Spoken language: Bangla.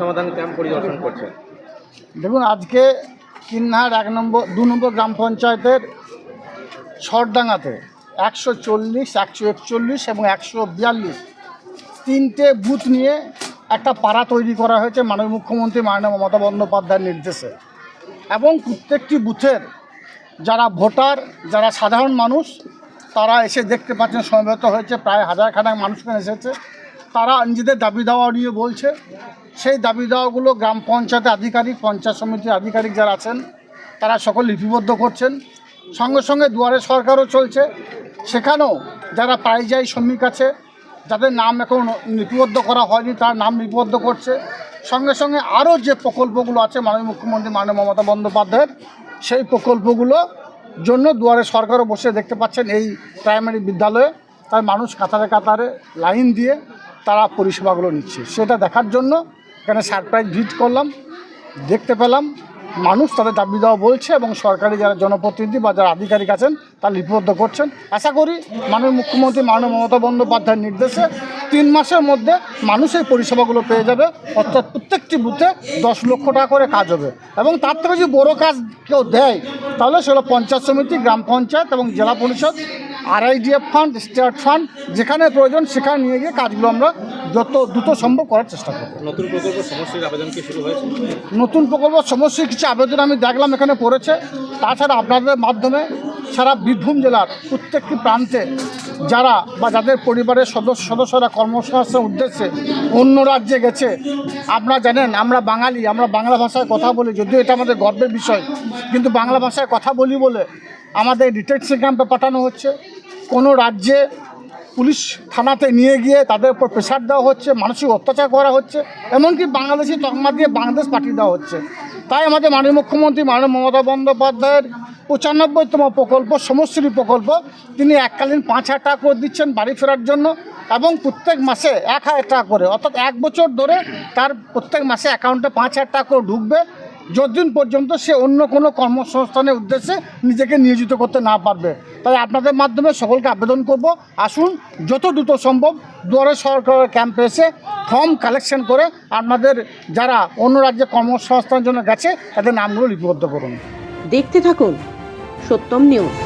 সমাধান ক্যাম্প পরিদর্শন করছেন দেখুন, আজকে কিন্নাহার এক নম্বর, দু নম্বর গ্রাম পঞ্চায়েতের ছরডাঙ্গাতে একশো চল্লিশ, একশো একচল্লিশ এবং একশো বিয়াল্লিশ তিনটে বুথ নিয়ে একটা পাড়া তৈরি করা হয়েছে মাননীয় মুখ্যমন্ত্রী মাননীয় মমতা বন্দ্যোপাধ্যায়ের নির্দেশে। এবং প্রত্যেকটি বুথের যারা ভোটার, যারা সাধারণ মানুষ, তারা এসে দেখতে পাচ্ছেন সমবেত হয়েছে, প্রায় হাজার খানেক মানুষ এসেছে। তারা নিজেদের দাবি দাওয়া নিয়ে বলছে। সেই দাবি দাওয়াগুলো গ্রাম পঞ্চায়েতের আধিকারিক, পঞ্চায়েত সমিতির আধিকারিক যারা আছেন, তারা সকল লিপিবদ্ধ করছেন। সঙ্গে সঙ্গে দুয়ারে সরকারও চলছে। সেখানেও যারা পারিযায়ী শ্রমিক আছে, যাদের নাম এখন লিপিবদ্ধ করা হয়নি, তার নাম লিপিবদ্ধ করছে। সঙ্গে সঙ্গে আরও যে প্রকল্পগুলো আছে, মাননীয় মুখ্যমন্ত্রী মাননীয় মমতা বন্দ্যোপাধ্যায়ের, সেই প্রকল্পগুলো জন্য দুয়ারে সরকারও বসে দেখতে পাচ্ছেন এই প্রাইমারি বিদ্যালয়ে। তার মানুষ কাতারে কাতারে লাইন দিয়ে তারা পরিষেবাগুলো নিচ্ছে। সেটা দেখার জন্য এখানে সারপ্রাইজ ভিজিট করলাম, দেখতে পেলাম, মানুষ তাদের দাবি দেওয়া বলছে এবং সরকারি যারা জনপ্রতিনিধি বা যারা আধিকারিক আছেন, তারা লিপিবদ্ধ করছেন। আশা করি মাননীয় মুখ্যমন্ত্রী মাননীয় মমতা বন্দ্যোপাধ্যায়ের নির্দেশে তিন মাসের মধ্যে মানুষ এই পরিষেবাগুলো পেয়ে যাবে। অর্থাৎ প্রত্যেকটি বুথে দশ লক্ষ টাকা করে কাজ হবে এবং তার থেকে যদি বড়ো কাজ কেউ দেয়, তাহলে সেগুলো পঞ্চায়েত সমিতি, গ্রাম পঞ্চায়েত এবং জেলা পরিষদ আরআইডিএফ ফান্ড স্টেট ফান্ড যেখানে প্রয়োজন সেখানে নিয়ে গিয়ে কাজগুলো আমরা যত দ্রুত সম্ভব করার চেষ্টা করব। নতুন প্রকল্প সমস্যার আবেদন কি শুরু হয়েছে? নতুন প্রকল্প সমস্যার কিছু আবেদন আমি দেখলাম এখানে পড়েছে। তাছাড়া আপনাদের মাধ্যমে সারা বীরভূম জেলার প্রত্যেকটি প্রান্তে যারা বা যাদের পরিবারের সদস্য সদস্যরা কর্মসংস্থানের উদ্দেশ্যে অন্য রাজ্যে গেছে আপনারা জানেন আমরা বাঙালি আমরা বাংলা ভাষায় কথা বলি যদিও এটা আমাদের গর্বের বিষয় কিন্তু বাংলা ভাষায় কথা বলি বলে আমাদের ডিটেকশন ক্যাম্পে পাঠানো হচ্ছে। কোনো রাজ্যে পুলিশ থানাতে নিয়ে গিয়ে তাদের উপর প্রেশার দেওয়া হচ্ছে, মানসিক অত্যাচার করা হচ্ছে, এমনকি বাংলাদেশি তকমা দিয়ে বাংলাদেশ পাঠিয়ে দেওয়া হচ্ছে। তাই আমাদের মাননীয় মুখ্যমন্ত্রী, মাননীয় মমতা বন্দ্যোপাধ্যায়ের পঁচানব্বইতম প্রকল্প, সমশ্রী প্রকল্প, তিনি এককালীন পাঁচ হাজার টাকা করে দিচ্ছেন বাড়ি ফেরার জন্য এবং প্রত্যেক মাসে এক হাজার টাকা করে, অর্থাৎ এক বছর ধরে তার প্রত্যেক মাসে অ্যাকাউন্টে পাঁচ হাজার টাকা করে ঢুকবে। যতদিন পর্যন্ত সে অন্য কোনো কর্মসংস্থানের উদ্দেশ্যে নিজেকে নিয়োজিত করতে না পারবে। তাই আপনাদের মাধ্যমে সকলকে আবেদন করব। আসুন, যত দ্রুত সম্ভব দুয়ারে সরকারের ক্যাম্পে এসে ফর্ম কালেকশন করে আপনাদের যারা অন্য রাজ্যে কর্মসংস্থানের জন্য গেছে, তাদের নামগুলো লিপিবদ্ধ করুন। দেখতে থাকুন সত্যম নিউজ